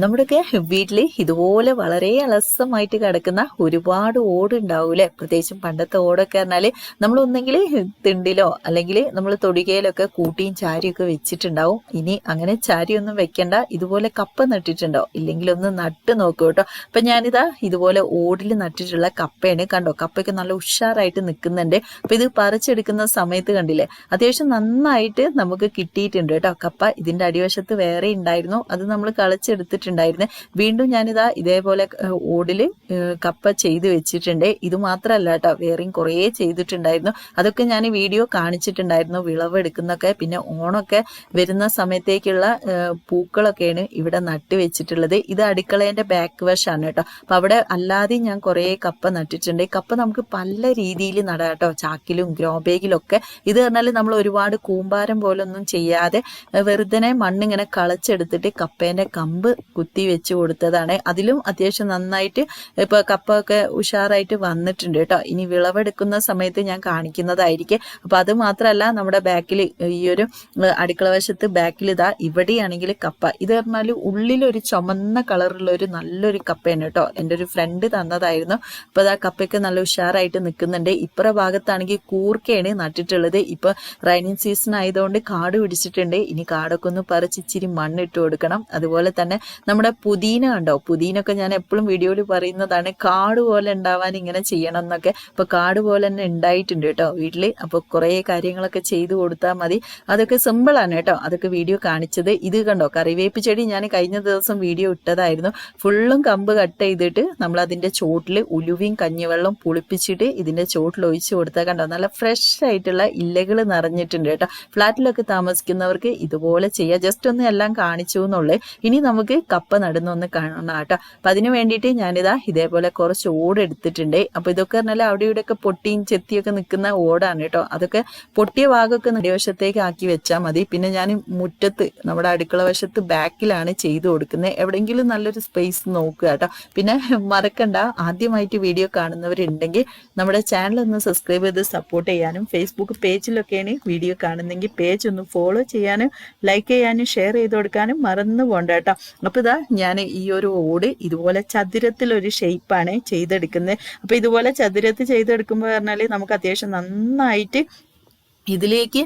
നമ്മുടെയൊക്കെ വീട്ടിൽ ഇതുപോലെ വളരെ അലസമായിട്ട് കിടക്കുന്ന ഒരുപാട് ഓട് ഉണ്ടാവൂലേ പ്രത്യേകിച്ചും പണ്ടത്തെ ഓടൊക്കെ പറഞ്ഞാൽ നമ്മൾ ഒന്നെങ്കിൽ തിണ്ടിലോ അല്ലെങ്കിൽ നമ്മൾ തൊടികയിലൊക്കെ കൂട്ടിയും ചാരിയൊക്കെ വെച്ചിട്ടുണ്ടാവും. ഇനി അങ്ങനെ ചാരിയൊന്നും വെക്കണ്ട. ഇതുപോലെ കപ്പ നട്ടിട്ടുണ്ടോ? ഇല്ലെങ്കിൽ ഒന്ന് നട്ട് നോക്കൂ കേട്ടോ. അപ്പൊ ഞാനിതാ ഇതുപോലെ ഓടിൽ നട്ടിട്ടുള്ള കപ്പയാണ് കണ്ടോ? കപ്പയൊക്കെ നല്ല ഉഷാറായിട്ട് നിൽക്കുന്നുണ്ട്. അപ്പൊ ഇത് പറിച്ചെടുക്കുന്ന സമയത്ത് കണ്ടില്ലേ? അത്യാവശ്യം നന്നായിട്ട് നമുക്ക് കിട്ടിയിട്ടുണ്ട് കേട്ടോ കപ്പ. ഇതിന്റെ അടിവശത്ത് വേറെ ഉണ്ടായിരുന്നു. അത് നമ്മൾ കളച്ചെടുത്തിട്ടുണ്ടായിരുന്നു വീണ്ടും ഞാനിതാ ഇതേപോലെ ഓടിൽ കപ്പ ചെയ്ത് വെച്ചിട്ടുണ്ട്. ഇത് മാത്രമല്ല കേട്ടോ വേറെയും കുറേ ചെയ്തിട്ടുണ്ടായിരുന്നു. അതൊക്കെ ഞാൻ വീഡിയോ കാണിച്ചിട്ടുണ്ടായിരുന്നു വിളവെടുക്കുന്നൊക്കെ. പിന്നെ ഓണമൊക്കെ വരുന്ന സമയത്തേക്കുള്ള പൂക്കളൊക്കെയാണ് ഇവിടെ നട്ട് വെച്ചിട്ടുള്ളത്. ഇത് അടുക്കളേന്റെ ബാക്ക് വശമാണ് കേട്ടോ. അപ്പൊ അവിടെ അല്ലാതെ ഞാൻ കുറേ കപ്പ നട്ടിട്ടുണ്ട്. കപ്പ നമുക്ക് പല രീതിയിൽ നടാം കേട്ടോ ചാക്കിലും ഗ്രോ ബാഗിലും ഒക്കെ ഇത് പറഞ്ഞാൽ നമ്മൾ ഒരുപാട് കൂമ്പാരം പോലൊന്നും ചെയ്യാതെ വെറുതെ മണ്ണിങ്ങനെ കളച്ചെടുത്തിട്ട് കപ്പേന്റെ കമ്പ് കുത്തി വെച്ച് കൊടുത്തതാണ്. അതിലും അത്യാവശ്യം നന്നായിട്ട് ഇപ്പൊ കപ്പൊക്കെ ഉഷാറായിട്ട് വന്നിട്ടുണ്ട് കേട്ടോ. ഇനി വിളവെടുക്കുന്ന സമയത്ത് ഞാൻ കാണിക്കുന്നതായിരിക്കും. അപ്പൊ അത് മാത്രമല്ല നമ്മുടെ ബാക്കിൽ ഈ ഒരു അടുക്കള വശത്ത് ബാക്കിൽ ഇതാ ഇവിടെയാണെങ്കിൽ കപ്പ. ഇത് പറഞ്ഞാൽ ഉള്ളിലൊരു ചുമന്ന കളറുള്ള ഒരു നല്ലൊരു കപ്പയാണ് കേട്ടോ. എന്റെ ഒരു ഫ്രണ്ട് തന്നതായിരുന്നു. അപ്പൊ അതാ കപ്പയ്ക്ക് നല്ല ഉഷാറായിട്ട് നിൽക്കുന്നുണ്ട്. ഇപ്പുറ ഭാഗത്താണെങ്കിൽ കൂർക്കയാണ് നട്ടിട്ടുള്ളത്. ഇപ്പൊ റൈനിങ് സീസൺ ആയതുകൊണ്ട് കാട് പിടിച്ചിട്ടുണ്ട്. ഇനി കാടൊക്കെ ഒന്ന് പറിച്ച് ഇച്ചിരി മണ്ണിട്ട് കൊടുക്കണം. അതുപോലെ തന്നെ നമ്മുടെ പുതിന കണ്ടോ പുതിനൊക്കെ ഞാൻ എപ്പോഴും വീഡിയോയിൽ പറയുന്നതാണ് കാട് പോലെ ഉണ്ടാവാൻ ഇങ്ങനെ ചെയ്യണം എന്നൊക്കെ. അപ്പൊ കാട് പോലെ തന്നെ ഉണ്ടായിട്ടുണ്ട് കേട്ടോ വീട്ടിൽ. അപ്പൊ കുറേ കാര്യങ്ങളൊക്കെ ചെയ്തു കൊടുത്താൽ മതി. അതൊക്കെ സിമ്പിൾ ആണ് കേട്ടോ. അതൊക്കെ വീഡിയോ കാണിച്ചത്. ഇത് കണ്ടോ? കറിവേപ്പ് ചെടി ഞാൻ കഴിഞ്ഞ ദിവസം വീഡിയോ ഇട്ടതായിരുന്നു. ഫുള്ളും കമ്പ് കട്ട് ചെയ്തിട്ട് നമ്മൾ അതിന്റെ ചോട്ടിൽ ഉലുവയും കഞ്ഞിവെള്ളം പുളിപ്പിച്ചിട്ട് ഇതിന്റെ ചോട്ടിൽ ഒഴിച്ച് കൊടുത്താൽ കണ്ടോ? നല്ല ഫ്രഷ് ആയിട്ടുള്ള ഇലകൾ നിറഞ്ഞിട്ടുണ്ട് കേട്ടോ. ഫ്ലാറ്റിലൊക്കെ താമസിക്കുന്നവർക്ക് ഇതുപോലെ ചെയ്യാം. ജസ്റ്റ് ഒന്ന് എല്ലാം കാണിച്ചു എന്നുള്ളത് ഇനി നമുക്ക് കപ്പ നടുന്ന ഒന്ന് കാണണം കേട്ടോ. അപ്പൊ അതിന് വേണ്ടിയിട്ട് ഞാനിതാ ഇതേപോലെ കുറച്ച് ഓട് എടുത്തിട്ടുണ്ട്. അപ്പോൾ ഇതൊക്കെ പറഞ്ഞാൽ അവിടെ ഇവിടെയൊക്കെ പൊട്ടിയും ചെത്തിയൊക്കെ നിൽക്കുന്ന ഓടാണ് കേട്ടോ. അതൊക്കെ പൊട്ടിയ ഭാഗമൊക്കെ നടുവശത്തേക്ക് ആക്കി വെച്ചാൽ മതി. പിന്നെ ഞാൻ മുറ്റത്ത് നമ്മുടെ അടുക്കള വശത്ത് ബാക്കിലാണ് ചെയ്തു കൊടുക്കുന്നത്. എവിടെയെങ്കിലും നല്ലൊരു സ്പേസ് നോക്കുക കേട്ടോ. പിന്നെ മറക്കണ്ട ആദ്യമായിട്ട് വീഡിയോ കാണുന്നവരുണ്ടെങ്കിൽ നമ്മുടെ ചാനൽ ഒന്ന് സബ്സ്ക്രൈബ് ചെയ്ത് സപ്പോർട്ട് ചെയ്യാനും ഫേസ്ബുക്ക് പേജിലൊക്കെയാണ് വീഡിയോ കാണുന്നെങ്കിൽ പേജ് ഒന്ന് ഫോളോ ചെയ്യാനും ലൈക്ക് ചെയ്യാനും ഷെയർ ചെയ്ത് കൊടുക്കാനും മറന്നു പോകണ്ട കേട്ടോ. അപ്പൊ ഇതാ ഞാൻ ഈ ഒരു ഓട് ഇതുപോലെ ചതുരത്തിലൊരു ഷേപ്പാണ് ചെയ്തെടുക്കുന്നത്. അപ്പൊ ഇതുപോലെ ചതുരത്തിൽ ചെയ്തെടുക്കുമ്പോൾ പറഞ്ഞാൽ നമുക്ക് അത്യാവശ്യം നന്നായിട്ട് ഇതിലേക്ക്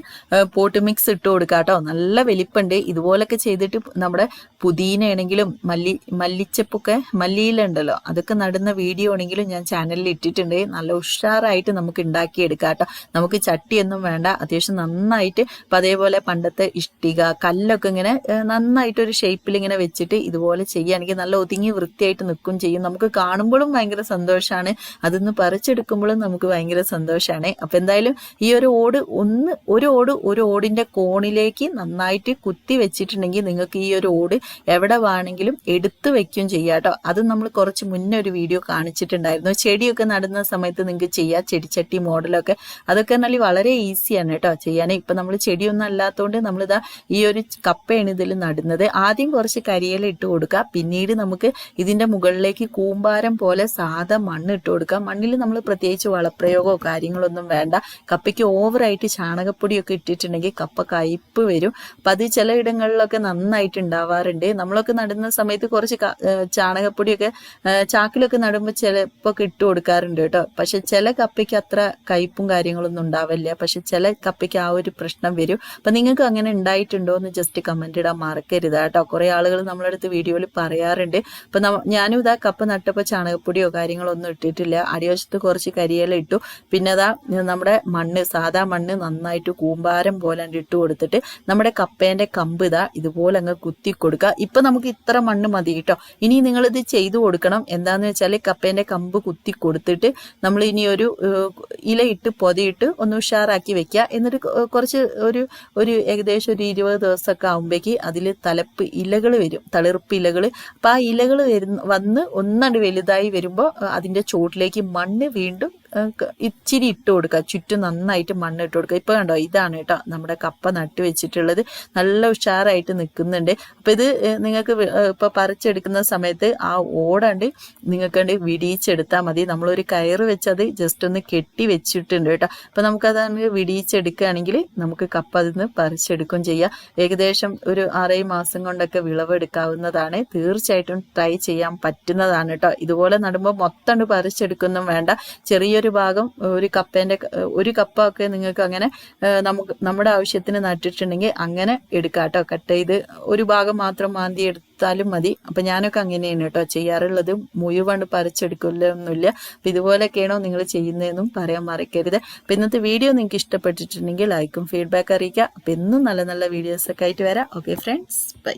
പോട്ട് മിക്സ് ഇട്ട് കൊടുക്കാം കേട്ടോ നല്ല വലിപ്പുണ്ട്. ഇതുപോലൊക്കെ ചെയ്തിട്ട് നമ്മുടെ പുതിനയാണെങ്കിലും മല്ലി മല്ലിച്ചപ്പൊക്കെ മല്ലിയിലുണ്ടല്ലോ. അതൊക്കെ നടുന്ന വീഡിയോ ആണെങ്കിലും ഞാൻ ചാനലിൽ ഇട്ടിട്ടുണ്ട്. നല്ല ഉഷാറായിട്ട് നമുക്ക് ഉണ്ടാക്കിയെടുക്കാം കേട്ടോ നമുക്ക് ചട്ടിയൊന്നും വേണ്ട. അത്യാവശ്യം നന്നായിട്ട് ഇപ്പം അതേപോലെ പണ്ടത്തെ ഇഷ്ടിക കല്ലൊക്കെ ഇങ്ങനെ നന്നായിട്ടൊരു ഷേപ്പിൽ ഇങ്ങനെ വെച്ചിട്ട് ഇതുപോലെ ചെയ്യുകയാണെങ്കിൽ നല്ല ഒതുങ്ങി വൃത്തിയായിട്ട് നിൽക്കും ചെയ്യും. നമുക്ക് കാണുമ്പോഴും ഭയങ്കര സന്തോഷമാണ് അതൊന്ന് പറിച്ചെടുക്കുമ്പോഴും നമുക്ക് ഭയങ്കര സന്തോഷമാണ് അപ്പം എന്തായാലും ഈ ഒരു ഓട് ഒന്ന് ഒരു ഓട് ഒരു ഓടിന്റെ കോണിലേക്ക് നന്നായിട്ട് കുത്തി വെച്ചിട്ടുണ്ടെങ്കിൽ നിങ്ങൾക്ക് ഈ ഒരു ഓട് എവിടെ വേണമെങ്കിലും എടുത്തു വെക്കുകയും ചെയ്യാം കേട്ടോ. അത് നമ്മൾ കുറച്ച് മുന്നേ ഒരു വീഡിയോ കാണിച്ചിട്ടുണ്ടായിരുന്നു. ചെടിയൊക്കെ നടുന്ന സമയത്ത് നിങ്ങൾക്ക് ചെയ്യാം. ചെടിച്ചട്ടി മോഡലൊക്കെ. അതൊക്കെ എന്നാൽ വളരെ ഈസിയാണ് കേട്ടോ ചെയ്യാൻ. ഇപ്പൊ നമ്മൾ ചെടിയൊന്നും അല്ലാത്തതുകൊണ്ട് നമ്മളിതാ ഈ ഒരു കപ്പയാണ് ഇതിൽ നടുന്നത്. ആദ്യം കുറച്ച് കരിയില ഇട്ട് കൊടുക്കുക. പിന്നീട് നമുക്ക് ഇതിന്റെ മുകളിലേക്ക് കൂമ്പാരം പോലെ സാധാ മണ്ണ് ഇട്ട് കൊടുക്കുക. മണ്ണിൽ നമ്മൾ പ്രത്യേകിച്ച് വളപ്രയോഗമോ കാര്യങ്ങളൊന്നും വേണ്ട. കപ്പയ്ക്ക് ഓവറായിട്ട് ചാണകപ്പൊടിയൊക്കെ ഇട്ടിട്ടുണ്ടെങ്കിൽ കപ്പ കയ്പ്പ് വരും. അപ്പം അത് ചിലയിടങ്ങളിലൊക്കെ നന്നായിട്ട് ഉണ്ടാവാറുണ്ട് നമ്മളൊക്കെ നടുന്ന സമയത്ത് കുറച്ച് ചാണകപ്പൊടിയൊക്കെ ചാക്കിലൊക്കെ നടുമ്പോൾ ചിലപ്പോൾ ഇട്ട് കൊടുക്കാറുണ്ട് കേട്ടോ. പക്ഷെ ചില കപ്പയ്ക്ക് അത്ര കയ്പും കാര്യങ്ങളൊന്നും ഉണ്ടാവില്ല. പക്ഷെ ചില കപ്പയ്ക്ക് ആ ഒരു പ്രശ്നം വരും. അപ്പം നിങ്ങൾക്ക് അങ്ങനെ ഉണ്ടായിട്ടുണ്ടോ എന്ന് ജസ്റ്റ് കമന്റ് ഇടാൻ മറക്കരുത് കേട്ടോ. കുറേ ആളുകൾ നമ്മളെ അടുത്ത് വീഡിയോയിൽ പറയാറുണ്ട്. അപ്പം ഞാനും ഇതാ കപ്പ നട്ടപ്പോൾ ചാണകപ്പൊടിയോ കാര്യങ്ങളോ ഒന്നും ഇട്ടിട്ടില്ല അടിവശത്ത് കുറച്ച് കരിയില ഇട്ടു. പിന്നെ അതാ നമ്മുടെ മണ്ണ് സാധാ മണ്ണ് നന്നായിട്ട് കൂമ്പാരം പോലെ ഇട്ട് കൊടുത്തിട്ട് നമ്മുടെ കപ്പേന്റെ കമ്പ് ഇതാ ഇതുപോലെ അങ്ങ് കുത്തി കൊടുക്കുക. ഇപ്പൊ നമുക്ക് ഇത്ര മണ്ണ് മതി കേട്ടോ. ഇനി നിങ്ങൾ ഇത് ചെയ്തു കൊടുക്കണം. എന്താന്ന് വെച്ചാൽ കപ്പേന്റെ കമ്പ് കുത്തി കൊടുത്തിട്ട് നമ്മൾ ഇനി ഒരു ഇലയിട്ട് പൊതിയിട്ട് ഒന്ന് ഉഷാറാക്കി വെക്കുക. എന്നിട്ട് കുറച്ച് ഒരു ഒരു ഏകദേശം ഒരു ഇരുപത് ദിവസമൊക്കെ ആകുമ്പോഴേക്ക് അതിൽ തലപ്പ് ഇലകൾ വരും. തളിർപ്പ് ഇലകൾ. അപ്പൊ ആ ഇലകൾ വരുന്ന വന്ന് ഒന്നണ്ട് വലുതായി വരുമ്പോൾ അതിന്റെ ചുവട്ടിലേക്ക് മണ്ണ് വീണ്ടും ഇച്ചിരി ഇട്ട് കൊടുക്കുക ചുറ്റും നന്നായിട്ട് മണ്ണ് ഇട്ട് കൊടുക്കുക ഇപ്പോൾ കണ്ടോ? ഇതാണ് കേട്ടോ നമ്മുടെ കപ്പ നട്ട് വെച്ചിട്ടുള്ളത്. നല്ല ഉഷാറായിട്ട് നിൽക്കുന്നുണ്ട് അപ്പോൾ ഇത് നിങ്ങൾക്ക് ഇപ്പോൾ പറിച്ചെടുക്കുന്ന സമയത്ത് ആ ഓടണ്ട് വേണ്ടി വിടിയിച്ചെടുത്താൽ മതി. നമ്മളൊരു കയറ് വെച്ചത് ജസ്റ്റ് ഒന്ന് കെട്ടി വെച്ചിട്ടുണ്ട് കേട്ടോ. അപ്പോൾ നമുക്കത് വിടിയിച്ചെടുക്കുകയാണെങ്കിൽ നമുക്ക് കപ്പ അതിൽ നിന്ന് പറിച്ചെടുക്കുകയും ചെയ്യാം. ഏകദേശം ഒരു ആറേഴ് മാസം കൊണ്ടൊക്കെ വിളവെടുക്കാവുന്നതാണ്. തീർച്ചയായിട്ടും ട്രൈ ചെയ്യാൻ പറ്റുന്നതാണ് കേട്ടോ. ഇതുപോലെ നടുമ്പോൾ മൊത്തം പറിച്ചെടുക്കൊന്നും വേണ്ട. ചെറിയൊരു ഭാഗം ഒരു കപ്പേന്റെ ഒരു കപ്പ ഒക്കെ നിങ്ങൾക്ക് അങ്ങനെ നമുക്ക് നമ്മുടെ ആവശ്യത്തിന് നട്ടിട്ടുണ്ടെങ്കിൽ അങ്ങനെ എടുക്കാം കേട്ടോ കട്ട് ചെയ്ത് ഒരു ഭാഗം മാത്രം മാന്തി എടുത്താലും മതി. അപ്പൊ ഞാനൊക്കെ അങ്ങനെയാണ് കേട്ടോ ചെയ്യാറുള്ളത്. മുഴുവണ്ട് പറിച്ചെടുക്കില്ലൊന്നുമില്ല അപ്പൊ ഇതുപോലെയൊക്കെയാണോ നിങ്ങൾ ചെയ്യുന്നതെന്നും പറയാൻ മറക്കരുത്. അപ്പൊ ഇന്നത്തെ വീഡിയോ നിങ്ങൾക്ക് ഇഷ്ടപ്പെട്ടിട്ടുണ്ടെങ്കിൽ ലൈക്കും ഫീഡ്ബാക്ക് അറിയിക്കുക. അപ്പൊ എന്നും നല്ല നല്ല വീഡിയോസ് ഒക്കെ ആയിട്ട് വരാം. Okay friends bye